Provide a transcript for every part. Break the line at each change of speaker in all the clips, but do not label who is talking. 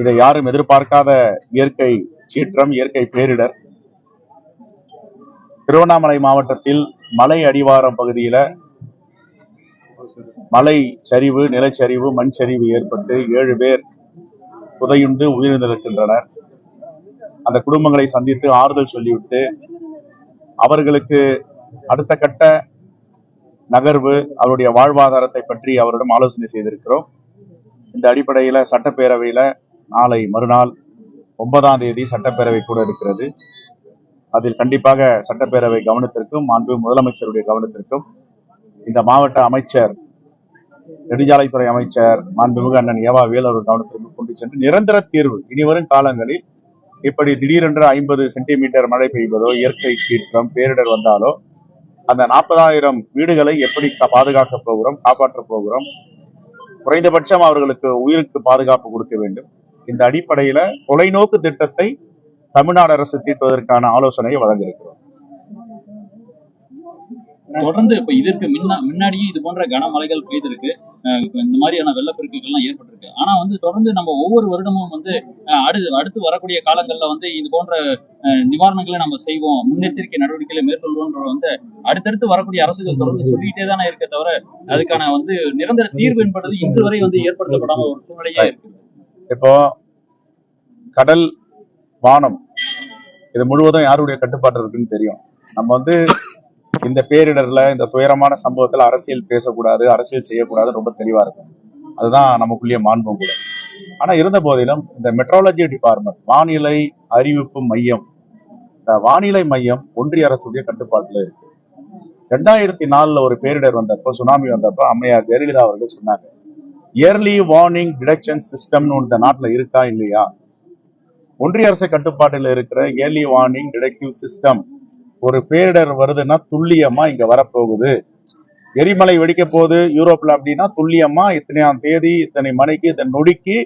இதை யாரும் எதிர்பார்க்காத இயற்கை சீற்றம் இயற்கை பேரிடர். திருவண்ணாமலை மாவட்டத்தில் மலை அடிவாரம் பகுதியில மலை சரிவு நிலச்சரிவு மண் சரிவு ஏற்பட்டு ஏழு பேர் புதையுண்டு உயிரிழந்திருக்கின்றனர். அந்த குடும்பங்களை சந்தித்து ஆறுதல் சொல்லிவிட்டு அவர்களுக்கு அடுத்த கட்ட நகர்வு அவருடைய வாழ்வாதாரத்தை பற்றி அவரிடம் ஆலோசனை செய்திருக்கிறோம். இந்த அடிப்படையில சட்டப்பேரவையில் நாளை மறுநாள் ஒன்பதாம் தேதி சட்டப்பேரவை கூட இருக்கிறது. அதில் கண்டிப்பாக சட்டப்பேரவை கவனத்திற்கும் மாண்பு முதலமைச்சருடைய கவனத்திற்கும் இந்த மாவட்ட அமைச்சர் நெடுஞ்சாலைத்துறை அமைச்சர் மாண்புமிகு அண்ணன் ஏவா வேலூர் கவனத்திற்கு கொண்டு சென்று நிரந்தர தீர்வு. இனி வரும் காலங்களில் இப்படி திடீரென்று ஐம்பது சென்டிமீட்டர் மழை பெய்வதோ இயற்கை சீற்றம் பேரிடர் வந்தாலோ அந்த நாற்பதாயிரம் வீடுகளை எப்படி பாதுகாக்க பாதுகாக்கப் போகிறோம் காப்பாற்றப் போகிறோம் குறைந்தபட்சம் அவர்களுக்கு உயிருக்கு பாதுகாப்பு கொடுக்க வேண்டும். இந்த அடிப்படையில தொலைநோக்கு திட்டத்தை தமிழ்நாடு அரசு தீட்டுவதற்கான ஆலோசனையை வழங்கியிருக்கிறோம்.
தொடர்ந்து இப்ப இதற்கு முன்ன முன்னாடியே இது போன்ற கனமழைகள் பெய்திருக்கு. இந்த மாதிரியான வெள்ளப்பெருக்குகள்லாம் ஏற்பட்டிருக்கு. ஆனா வந்து தொடர்ந்து நம்ம ஒவ்வொரு வருடமும் வந்து அடுத்து அடுத்து வரக்கூடிய காலங்கள்ல வந்து இது போன்ற நிவாரணங்களை நம்ம செய்வோம். முன்னெச்சரிக்கை நடவடிக்கைகளை மேற்கொள்வோன்ற வந்து அடுத்தடுத்து வரக்கூடிய அரசுகள் தொடர்ந்து சொல்லிட்டே தானே இருக்க தவிர அதுக்கான வந்து நிரந்தர தீர்வு என்பது இன்று வரை வந்து ஏற்படுத்தப்படாத ஒரு சூழ்நிலையே இருக்கு.
இப்போ கடல் வானம் இது முழுவதும் யாருடைய கட்டுப்பாட்டு இருக்குன்னு தெரியும். நம்ம வந்து இந்த பேரிடர்ல இந்த துயரமான சம்பவத்துல அரசியல் பேசக்கூடாது அரசியல் செய்யக்கூடாது ரொம்ப தெளிவா இருக்கும் அதுதான் நமக்குள்ளேயே மாண்பும் கூட. ஆனா இருந்த போதிலும் இந்த மெட்ரோலஜி டிபார்ட்மெண்ட் வானிலை அறிவிப்பு மையம் இந்த வானிலை மையம் ஒன்றிய அரசுடைய கட்டுப்பாட்டுல இருக்கு. ரெண்டாயிரத்தி நாலுல ஒரு பேரிடர் வந்தப்போ சுனாமி வந்தப்போ அம்மையார் ஜெயலலிதா அவர்கள் சொன்னாங்க இயர்லி வார்னிங் டிடெக்ஷன் சிஸ்டம்னு இந்த நாட்டுல இருக்கா இல்லையா? ஒன்றிய அரசு கட்டுப்பாட்டில் இருக்கிற இயர்லி வார்னிங் டிடெக்டிவ் சிஸ்டம் ஒரு பேரிடர் வருதுன்னா துல்லியமா இங்க வரப்போகுது. எரிமலை வெடிக்க போகுது யூரோப்ல அப்படின்னா துல்லியமா இத்தனையாம் தேதி இத்தனை மணிக்கு இத்தனை நொடிக்கு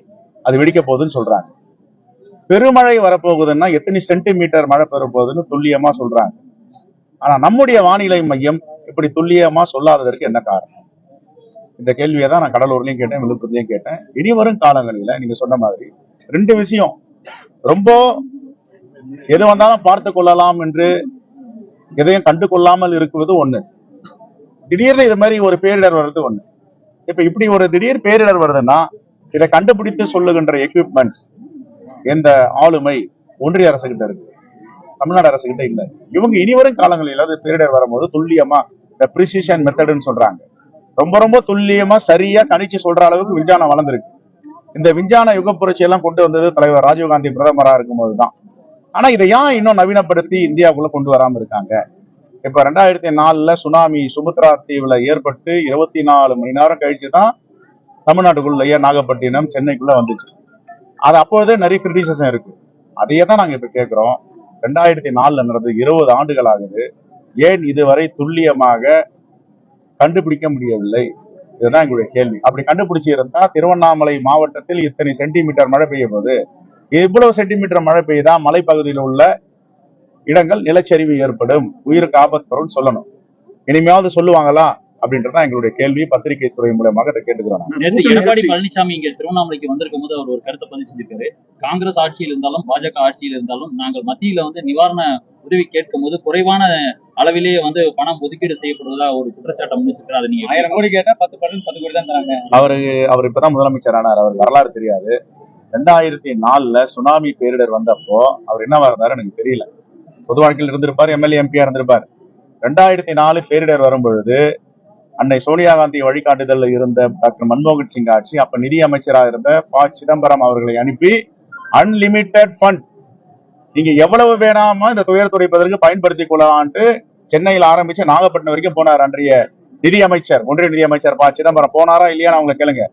அது வெடிக்க போகுதுன்னு சொல்றாங்க. பெருமழை வரப்போகுதுன்னா எத்தனை சென்டிமீட்டர் மழை பெற போகுதுன்னு துல்லியமா சொல்றாங்க. ஆனா நம்முடைய வானிலை மையம் இப்படி துல்லியமா சொல்லாததற்கு என்ன காரணம்? இந்த கேள்வியை தான் நான் கடலூர்லயும் கேட்டேன் விழுப்புரத்துலயும் கேட்டேன். இனி வரும் காலங்களில நீங்க சொன்ன மாதிரி ரெண்டு விஷயம். ரொம்ப எது வந்தாலும் பார்த்து கொள்ளலாம் என்று எதையும் கண்டு கொள்ளாமல் இருக்குவது ஒண்ணு. திடீர்னு இது மாதிரி ஒரு பேரிடர் வர்றது ஒண்ணு. இப்ப இப்படி ஒரு திடீர் பேரிடர் வருதுன்னா இதை கண்டுபிடித்து சொல்லுகின்ற எக்யூப்மெண்ட்ஸ் எந்த ஆளுமை ஒன்றிய அரசு கிட்ட இருக்கு. தமிழ்நாடு அரசு கிட்ட இல்ல. இவங்க இனிவரும் காலங்களில் அது பேரிடர் வரும்போது துல்லியமா இந்த ப்ரிசிஷன் மெத்தடுன்னு சொல்றாங்க. ரொம்ப ரொம்ப துல்லியமா சரியா கணிச்சு சொல்ற அளவுக்கு விஞ்ஞானம் வளர்ந்துருக்கு. இந்த விஞ்ஞான யுக புரட்சி எல்லாம் கொண்டு வந்தது தலைவர் ராஜீவ்காந்தி பிரதமரா இருக்கும்போது தான் ஆனா இதை ஏன் இன்னும் நவீனப்படுத்தி இந்தியாவுக்குள்ள கொண்டு வராம இருக்காங்க? இப்ப ரெண்டாயிரத்தி நாலுல சுனாமி சுமத்ரா தீவுல ஏற்பட்டு இருபத்தி நாலு மணி நேரம் கழிச்சு தான் தமிழ்நாட்டுக்குள்ளேயே நாகப்பட்டினம் சென்னைக்குள்ள வந்துச்சு. அது அப்பொழுதே நிறைய கிரிட்டிசிசம் இருக்கு. அதையே தான் நாங்க இப்ப கேட்கிறோம். ரெண்டாயிரத்தி நாலுல நடந்தது இருபது ஆண்டுகள் ஆகுது. ஏன் இதுவரை துல்லியமாக கண்டுபிடிக்க முடியவில்லை? இதுதான் எங்களுடைய கேள்வி. அப்படி கண்டுபிடிச்சி இருந்தா திருவண்ணாமலை மாவட்டத்தில் இத்தனை சென்டிமீட்டர் மழை பெய்யும் போது இவ்வளவு சென்டிமீட்டர் மழை பெய்தா மலைப்பகுதியில் உள்ள இடங்கள் நிலச்சரிவு ஏற்படும்? உயிருக்கு ஆபத்து வரும்னு சொல்லணும். இனிமையாவது சொல்லுவாங்களா? அப்படின்றதான் எங்களுடைய கேள்வி. பத்திரிகை துறை மூலமாக அதை கேட்டுக்கிறோம்
எடப்பாடி பழனிசாமி இங்க திருவண்ணாமலைக்கு வந்திருக்கும் போது அவர் ஒரு கருத்தை பதிவு செஞ்சிருக்காரு. காங்கிரஸ் ஆட்சியில் இருந்தாலும் பாஜக ஆட்சியில் இருந்தாலும் நாங்கள் மத்தியில வந்து நிவாரண உதவி கேட்கும் போது குறைவான அளவிலேயே வந்து பணம் ஒதுக்கீடு செய்யப்படுவதா ஒரு குற்றச்சாட்டை முன்னிச்சிருக்காரு அதை நீங்க
ஆயிரம் கோடி கேட்டா பத்து பர்சன்ட் பத்து கோடி தான் தராங்க.
அவரு அவர் இப்பதான் முதலமைச்சர் ஆனார். அவர் வரலாறு தெரியாது. ரெண்டாயிரத்தி நாலுல சுனாமி பேரிடர் வந்தப்போ அவர் என்னவா இருந்தாரு எனக்கு தெரியல. பொது வாழ்க்கையில் இருந்திருப்பார் எம்எல்ஏ எம்பியா இருந்திருப்பார். ரெண்டாயிரத்தி நாலு பேரிடர் வரும்பொழுது அன்னை சோனியா காந்தி வழிகாட்டுதல் இருந்த டாக்டர் மன்மோகன் சிங் ஆட்சி அப்ப நிதி அமைச்சராக இருந்த ப. சிதம்பரம் அவர்களை அனுப்பி அன்லிமிட்டெட் ஃபண்ட் நீங்க எவ்வளவு வேணாம இந்த துயர் துடைப்பதற்கு பயன்படுத்தி கொள்ளலான்ட்டு சென்னையில் ஆரம்பிச்சு நாகப்பட்டினம் வரைக்கும் போனார் அன்றைய நிதி அமைச்சர் ஒன்றிய நிதி அமைச்சர் ப. சிதம்பரம். போனாரா இல்லையா அவங்களை கேளுங்க.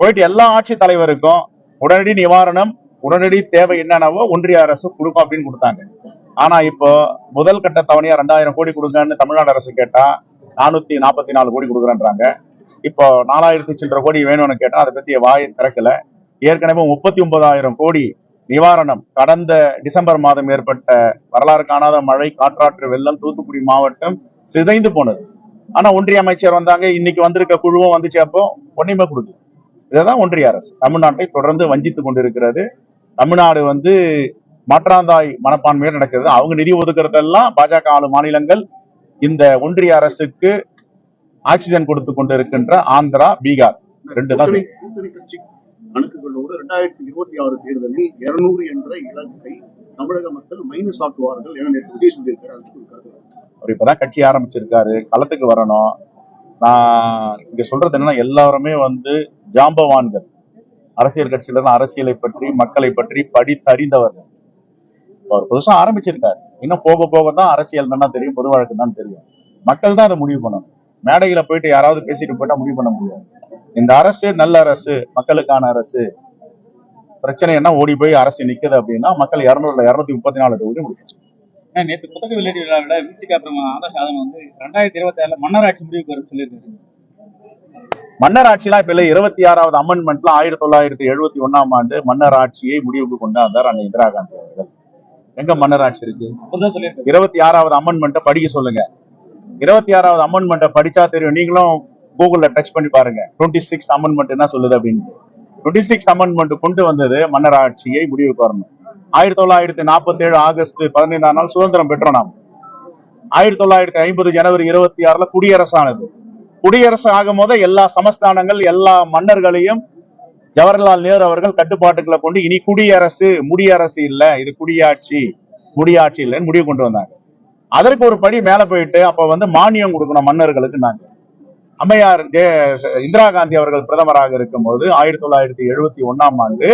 போயிட்டு எல்லா ஆட்சி தலைவருக்கும் உடனடி நிவாரணம் உடனடி தேவை என்னென்னவோ ஒன்றிய அரசு கொடுக்கும் அப்படின்னு கொடுத்தாங்க. ஆனா இப்போ முதல் கட்ட தவணையா ரெண்டாயிரம் கோடி கொடுங்கன்னு தமிழ்நாடு அரசு கேட்டா நானூத்தி நாற்பத்தி நாலு கோடி கொடுக்குறேன்றாங்க. இப்போ நாலாயிரத்தி சில்லற கோடி வேணும்னு கேட்டா அதை பத்தி வாயை திறக்கல. ஏற்கனவே முப்பத்தி ஒன்பதாயிரம் கோடி நிவாரணம் கடந்த டிசம்பர் மாதம் ஏற்பட்ட வரலாறு காணாத மழை காற்றாற்று வெள்ளம் தூத்துக்குடி மாவட்டம் சிதைந்து போனது. ஆனா ஒன்றிய அமைச்சர் வந்தாங்க இன்னைக்கு வந்திருக்க குழுவும் வந்துச்சு அப்போ ஒன்றுமே கொடுக்கல. இதுதான் ஒன்றிய அரசு தமிழ்நாட்டை தொடர்ந்து வஞ்சித்துக் கொண்டிருக்கிறது. தமிழ்நாடு வந்து மாற்றாந்தாய் மனப்பான்மையோடு நடக்கிறது. அவங்க நிதி ஒதுக்குறதெல்லாம் பாஜக ஆளும் மாநிலங்கள் இந்த ஒன்றிய அரசுக்கு ஆக்சிஜன் கொடுத்து கொண்டிருக்கின்ற ஆந்திரா பீகார் ரெண்டு தான்
கூட்டணி கூட்டணி கட்சி கணக்குகளோடு இரண்டாயிரத்தி இருபத்தி ஆறு தேர்தலில் இருநூறு என்ற இலக்கை தமிழக மக்கள் மைனஸ் ஆக்குவார்கள் என விஜய் சொல்லியிருக்கிறார்.
அவர் இப்பதான் கட்சி ஆரம்பிச்சிருக்காரு. களத்துக்கு வரணும். நான் இங்க சொல்றது என்னன்னா எல்லாருமே வந்து ஜாம்பவான்கள். அரசியல் கட்சியில இருந்து அரசியலை பற்றி மக்களை பற்றி படித்தறிந்தவர்கள். அவர் புதுசா ஆரம்பிச்சிருக்காரு. இன்னும் போக போக தான் அரசியல் தானே தெரியும் பொது வழக்கு தான் தெரியும். மக்கள் தான் அதை முடிவு பண்ணணும். மேடையில போயிட்டு யாராவது பேசிட்டு போயிட்டா முடிவு பண்ண முடியாது. இந்த அரசு நல்ல அரசு மக்களுக்கான அரசு. பிரச்சனை என்ன? ஓடி போய் அரசு நிக்குது அப்படின்னா மக்கள் இருநூறுல இருநூத்தி முப்பத்தி நாலு தொகுதி முடிச்சு
நேத்து புத்தக வெளியீடு விழாவில விசிகா அப்புறம் ஆதர்ஷ் யாதவ் வந்து ரெண்டாயிரத்தி இருபத்தி ஆறுல மன்னராட்சி முடிவுக்கு வரும் சொல்லியிருக்காரு.
மன்னர் ஆட்சிலாம் இப்ப இல்ல இருபத்தி ஆறாவது அமெண்ட்மெண்ட்ல ஆயிரத்தி தொள்ளாயிரத்தி எழுபத்தி ஒண்ணாம் ஆண்டு மன்னர் ஆட்சியை முடிவுக்கு கொண்டாந்தார் அன்னை இந்திரா காந்தி அவர்கள். எங்க மன்னர் ஆட்சி இருக்கு இருபத்தி ஆறாவது அமெண்ட்மெண்ட்டை படிக்க சொல்லுங்க. இருபத்தி ஆறாவது அமெண்ட்மெண்ட்டை படிச்சா தெரியும். நீங்களும் கூகுள்ல டச் பண்ணி பாருங்க. டுவெண்ட்டி சிக்ஸ் அமெண்ட்மெண்ட் என்ன சொல்லுது அப்படின்னு. டுவெண்ட்டி சிக்ஸ் அமெண்ட்மெண்ட் கொண்டு வந்தது மன்னர் ஆட்சியை முடிவுக்கு வரணும். ஆயிரத்தி தொள்ளாயிரத்தி நாற்பத்தி ஏழு ஆகஸ்ட் பதினைந்தாம் நாள் சுதந்திரம் பெற்றோம் நாம். ஆயிரத்தி தொள்ளாயிரத்தி ஐம்பது ஜனவரி இருபத்தி ஆறுல குடியரசானது. குடியரசு ஆகும் போது எல்லா சமஸ்தானங்கள் எல்லா மன்னர்களையும் ஜவஹர்லால் நேரு அவர்கள் கட்டுப்பாட்டுகளை கொண்டு இனி குடியரசு முடியரசு இல்ல. இது குடியாட்சி முடியாட்சி இல்லைன்னு முடிவு கொண்டு வந்தாங்க. அதற்கு ஒரு படி மேல போயிட்டு அப்ப வந்து மானியம் கொடுக்கணும் மன்னர்களுக்கு நாங்க. அம்மையார் இந்திரா காந்தி அவர்கள் பிரதமராக இருக்கும்போது ஆயிரத்தி தொள்ளாயிரத்தி எழுபத்தி ஒண்ணாம் ஆண்டு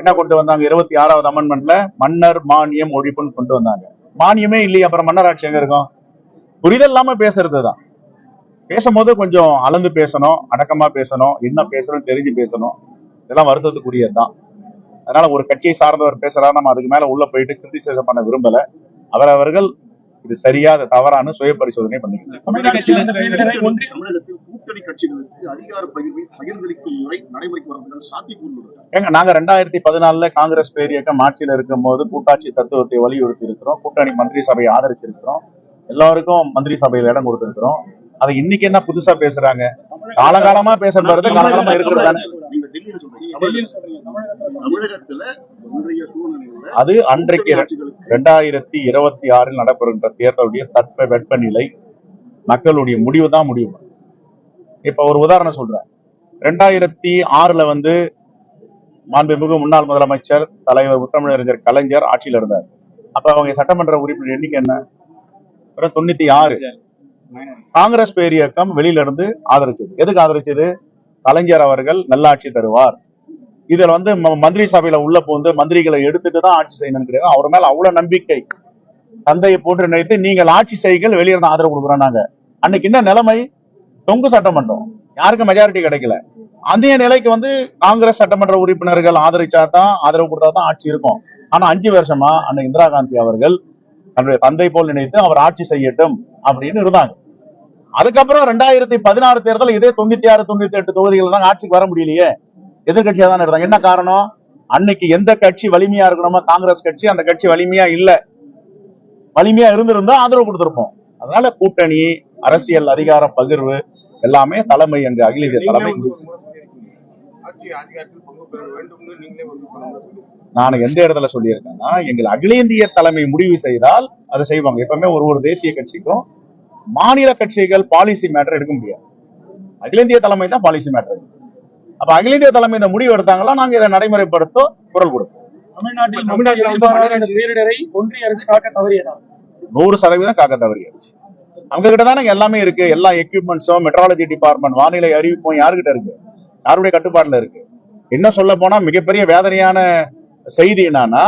என்ன கொண்டு வந்தாங்க? இருபத்தி ஆறாவது அமெண்ட்மெண்ட்ல மன்னர் மானியம் ஒழிப்புன்னு கொண்டு வந்தாங்க. மானியமே இல்லையா அப்புறம் மன்னர் ஆட்சி எங்க இருக்கும்? புரிதல் இல்லாம பேசுறது தான் பேசும்போது கொஞ்சம் அளந்து பேசணும் அடக்கமா பேசணும் என்ன பேசணும் தெரிஞ்சு பேசணும். இதெல்லாம் வருத்தத்துக்குரியதுதான். அதனால ஒரு கட்சியை சார்ந்தவர் பேசுறா நம்ம அதுக்கு மேல உள்ள போயிட்டு கிரிட்டிசைஸ் பண்ண விரும்பல. அவரவர்கள் இது சரியா அது தவறான சுய பரிசோதனை பண்ணிக்கணும்
கூட்டணி கட்சிகளுக்கு அதிகார பகிர்வை பகிர்ந்தளிக்கும் முறை நடைமுறைக்கு வருவதற்கு சாத்தியக்கூறு
ஏங்க நாங்க ரெண்டாயிரத்தி பதினாலுல காங்கிரஸ் பேர் இயக்கம் ஆட்சியில் இருக்கும் போது கூட்டாட்சி தத்துவத்தை வலியுறுத்தி இருக்கிறோம் கூட்டணி மந்திரி சபையை ஆதரிச்சிருக்கிறோம். எல்லாருக்கும் மந்திரி சபையில இடம் கொடுத்திருக்கிறோம். அதை இன்னைக்கு என்ன புதுசா பேசுறாங்க? காலகாலமா பேசப்படுறது காலகாலமா இருக்கிறது அது அன்றைக்கு
கூட்டணி ஆட்சிகளுக்கு
ரெண்டாயிரத்தி இருபத்தி ஆறில் நடைபெறுகின்ற தேர்தலுடைய தட்ப வெப்பநிலை மக்களுடைய முடிவு தான் முடிவு. இப்ப ஒரு உதாரணம் சொல்றேன். ரெண்டாயிரத்தி ஆறுல வந்து மாண்புமிகு முன்னாள் முதலமைச்சர் தலைவர் முத்தமிழறிஞர் கலைஞர் ஆட்சியில் இருந்தார். அப்ப அவங்க சட்டமன்ற உறுப்பினர் எண்ணிக்கை என்ன? தொண்ணூத்தி ஆறு. காங்கிரஸ் பேரியக்கம் வெளியில இருந்து ஆதரிச்சது. எதுக்கு ஆதரிச்சது? கலைஞர் அவர்கள் நல்லாட்சி தருவார். இதில் வந்து ம- மந்திரி சபையில உள்ள போந்து மந்திரிகளை எடுத்துட்டு தான் ஆட்சி செய்யணும் கிடையாது. அவர் மேல அவ்வளவு நம்பிக்கை. தந்தையை போட்டு நினைத்து நீங்கள் ஆட்சி செய்கள் வெளியிருந்து ஆதரவு கொடுக்குறோம் நாங்க. அன்னைக்கு என்ன நிலைமை? தொங்கு சட்டமன்றம். யாருக்கும் மெஜாரிட்டி கிடைக்கல? அந்திய நிலைக்கு வந்து காங்கிரஸ் சட்டமன்ற உறுப்பினர்கள் ஆதரிச்சா தான் ஆதரவு கொடுத்தா தான் ஆட்சி இருக்கும். ஆனா அஞ்சு வருஷமா அன்னை இந்திரா காந்தி அவர்கள் தன்னுடைய தந்தை போல் நினைத்து அவர் ஆட்சி செய்யட்டும் அப்படின்னு இருந்தாங்க. அதுக்கப்புறம் ரெண்டாயிரத்தி பதினாறு தேர்தல் இதே தொண்ணூத்தி ஆறு தொண்ணூத்தி எட்டு தொகுதிகள் தான் ஆட்சிக்கு வர முடியலையே. எதிர்கட்சியா தான் இருந்தாங்க. என்ன காரணம்? அன்னைக்கு எந்த கட்சி வலிமையா இருக்கணுமோ காங்கிரஸ் கட்சி அந்த கட்சி வலிமையா இல்ல. வலிமையா இருந்திருந்தா ஆதரவு கொடுத்திருப்போம். அதனால கூட்டணி அரசியல் அதிகார பகிர்வு எல்லாமே தலைமை எங்க அகில இந்திய தலைமை நான் எந்த இடத்துல சொல்லியிருக்கேன்னா எங்கள் அகில இந்திய தலைமை முடிவு செய்தால் அதை செய்வாங்க. எப்பவுமே ஒரு ஒரு தேசிய கட்சிக்கும் மாநில கட்சிகள் பாலிசி மேட்டர் எடுக்க முடியாது. அகில இந்திய தலைமை தான் பாலிசி மேட்டர் அப்ப அகில இந்திய தலைமை இந்த முடிவு எடுத்தாங்களா நாங்க இதை நடைமுறைப்படுத்த குரல் கொடுப்போம்.
தமிழ்நாட்டில் தமிழ்நாட்டில் ஒன்றிய அரசு காக்க தவறியதா?
நூறு சதவீதம் காக்க தவறியது. அவங்க கிட்ட தானே எல்லாமே இருக்கு. எல்லா எக்யூப்மெண்ட்ஸும் மெட்ராலஜி டிபார்ட்மெண்ட் வானிலை அறிவிப்பும் யாருகிட்ட இருக்கு? யாருடைய கட்டுப்பாட்டுல இருக்கு? என்ன சொல்ல போனா மிகப்பெரிய வேதனையான செய்தி என்னன்னா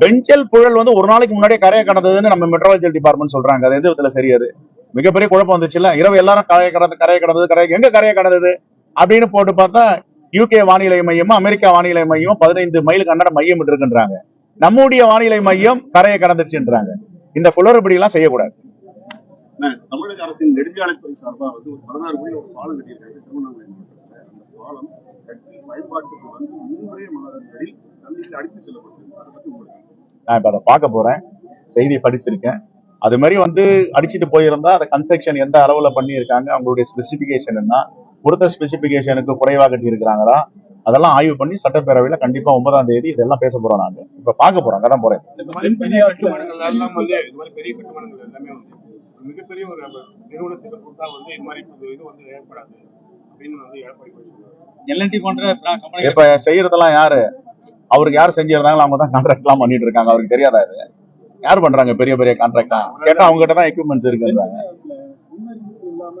பெஞ்சல் புழல் வந்து ஒரு நாளைக்கு முன்னாடியே கரையை கடந்ததுன்னு நம்ம மெட்ராலஜி டிபார்ட்மெண்ட் சொல்றாங்க. அது எந்த விதத்துல சரியாது மிகப்பெரிய குழப்பம் வந்துச்சுல்ல இரவு எல்லாரும் கரையை கடந்து கரையை கடந்தது கரையை எங்க கரையை கடந்தது? அப்படின்னு போட்டு பார்த்தா யூகே வானிலை மையமும் அமெரிக்கா வானிலை மையமும் பதினைந்து மைலுக்கு அண்ணாட மையம் இருக்குன்றாங்க நம்முடைய வானிலை மையம் கரையை கடந்துச்சுன்றாங்க இந்த குளறுபடி எல்லாம் செய்யக்கூடாது.
தமிழக அரசின் நெடுஞ்சாலைத்துறை சார்பா வந்து ஒரு பதினாறு கோயில் ஒரு பாலம் கட்டியிருக்காங்க. திருவண்ணாமலை மாவட்டத்துல. அந்த பாலம் கட்டி பயன்பாட்டுக்கு வந்து மூன்றே மாதங்களில் தண்ணீரில் அடித்து செல்லப்பட்டிருக்கு. அதை பத்தி உங்களுக்கு
நான் இப்ப அதை பார்க்க போறேன். செய்தி படிச்சிருக்கேன். அது மாதிரி வந்து அடிச்சிட்டு போயிருந்தா அதை கன்ஸ்ட்ரக்ஷன் எந்த அளவுல பண்ணியிருக்காங்க அவங்களுடைய ஸ்பெசிபிகேஷன் என்ன கொடுத்த ஸ்பெசிபிகேஷனுக்கு குறைவா கட்டி இருக்கிறாங்களா அதெல்லாம் ஆய்வு பண்ணி சட்டப்பேரவையில கண்டிப்பா ஒன்பதாம் தேதி இதெல்லாம் பேச போறோம் நாங்க. இப்ப பார்க்க போறோம் அங்கதான் போறேன்.
மிகப்பெரிய ஒரு நிறுவனத்துக்கு கொடுத்தா வந்து இது மாதிரி இது வந்து ஏற்படாது அப்படின்னு வந்து எடப்பாடி
எல்என்டி போன்ற கம்பெனி
இப்ப செய்யறதெல்லாம் யாரு? அவருக்கு யார் செஞ்சிருந்தாங்களோ அவங்க தான் கான்ட்ராக்ட் எல்லாம் பண்ணிட்டு இருக்காங்க. அவருக்கு தெரியாதா இது? யார் பண்றாங்க பெரிய பெரிய கான்ட்ராக்டா கேட்டா அவங்க கிட்ட தான் எக்யூப்மெண்ட்ஸ் இருக்குன்றாங்க.
இல்லாம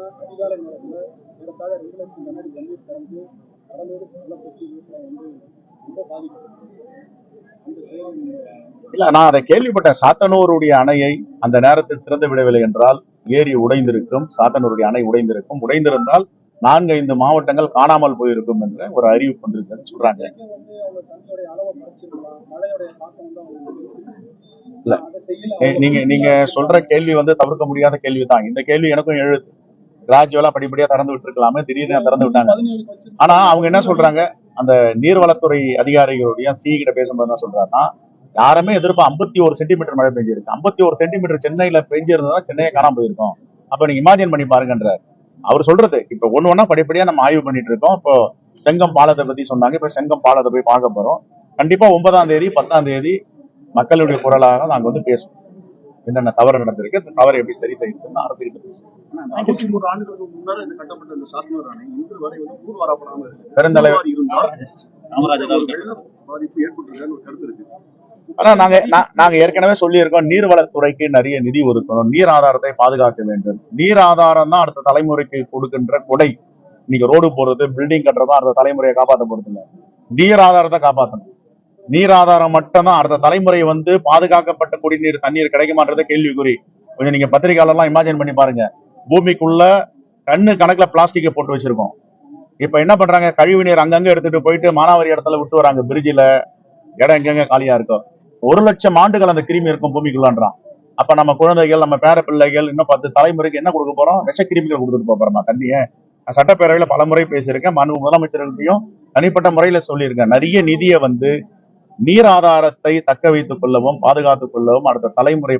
இல்ல நான் அதை கேள்விப்பட்டேன். சாத்தனூருடைய அணையை அந்த நேரத்தில் திறந்து விடவில்லை என்றால் ஏரி உடைந்திருக்கும் சாத்தனூருடைய அணை உடைந்திருக்கும். உடைந்திருந்தால் நான்கு ஐந்து மாவட்டங்கள் காணாமல் போயிருக்கும் என்ற ஒரு அறிவிப்பு வந்திருக்குன்னு சொல்றாங்க. இல்ல. நீங்க நீங்க சொல்ற கேள்வி வந்து தவிர்க்க முடியாத கேள்வி தான் இந்த கேள்வி எனக்கும் எழுது கிராஜுவலா படிப்படியா திறந்து விட்டுருக்கலாமே. திடீர்னு திறந்து விட்டாங்க. ஆனா அவங்க என்ன சொல்றாங்க? அந்த நீர்வளத்துறை அதிகாரிகளுடைய சி கிட்ட பேசும்போது என்ன சொல்றாருன்னா யாருமே எதிர்ப்பு ஐம்பத்தி ஒரு சென்டிமீட்டர் மழை பெஞ்சிருக்கு. ஐம்பத்தி ஒரு சென்டிமீட்டர் சென்னையில பெஞ்சிருந்தா சென்னையை காணாம போயிருக்கும். அப்ப நீங்க இமாஜின் பண்ணி பாருங்கன்றார். அவர் சொல்றது இப்ப ஒண்ணு ஒண்ணா படிப்படியா நம்ம ஆய்வு பண்ணிட்டு இருக்கோம். இப்போ செங்கம் பாலத்தை பத்தி சொன்னாங்க. இப்ப செங்கம் பாலத்தை போய் பார்க்க போறோம். கண்டிப்பா ஒன்பதாம் தேதி பத்தாம் தேதி மக்களுடைய குரலாக நாங்க வந்து பேசுவோம். என்னென்ன தவறு நடந்திருக்கு தவறு எப்படி சரி செய்யணும்னு அரசு கிட்ட பேசுவோம்.
நாற்பத்தி மூன்று ஆண்டுகளுக்கு முன்னர் இந்த கட்டப்பட்ட இந்த சாத்தனூர் அணை இன்று வரை வந்து தூர்வாரப்படாமல் இருக்கு.
பெருந்தலைவர்
இருந்தால்
காமராஜர்
ஒரு வெள்ள பாதிப்பு ஏற்பட்டிருக்கான்னு ஒரு கருத்து இருக்கு.
ஆனா நாங்க நாங்க ஏற்கனவே சொல்லியிருக்கோம் நீர்வளத்துறைக்கு நிறைய நிதி ஒதுக்கணும். நீர் ஆதாரத்தை பாதுகாக்க வேண்டும். நீர் ஆதாரம் தான் அடுத்த தலைமுறைக்கு கொடுக்கின்ற கொடை. நீங்க ரோடு போடுறது பில்டிங் கட்டுறது தான் அடுத்த தலைமுறையை காப்பாற்ற போறது இல்ல. நீர் ஆதாரத்தை காப்பாற்றணும் நீர் ஆதாரம் மட்டும் தான் அடுத்த தலைமுறை வந்து பாதுகாக்கப்பட்ட குடிநீர் தண்ணீர் கிடைக்குமான்றத கேள்விக்குறி. கொஞ்சம் நீங்க பத்திரிகையாளர்லாம் இமேஜின் பண்ணி பாருங்க. பூமிக்குள்ள கண்ணு கணக்குல பிளாஸ்டிக்கை போட்டு வச்சிருக்கோம். இப்ப என்ன பண்றாங்க? கழிவு நீர் அங்கங்க எடுத்துட்டு போயிட்டு மானாவாரி இடத்துல விட்டு வராங்க. பிரிட்ஜில இடம் எங்கெங்க காலியா இருக்கும் ஒரு லட்சம் ஆண்டுகள் அந்த கிருமி இருக்கும் பூமிக்குள்ளான்றான். அப்ப நம்ம குழந்தைகள் நம்ம பேர பிள்ளைகள் இன்னும் பத்து தலைமுறைக்கு என்ன கொடுக்க போறோம்? விஷ கிருமிகள் கொடுத்துட்டு போறோமா? தண்ணியை. சட்டப்பேரவையில பல முறை பேசியிருக்கேன். மனு முதலமைச்சர்களையும் தனிப்பட்ட முறையில சொல்லியிருக்கேன். நிறைய நிதியை வந்து நீர் ஆதாரத்தை தக்க வைத்துக் கொள்ளவும் பாதுகாத்துக் கொள்ளவும் அடுத்த தலைமுறை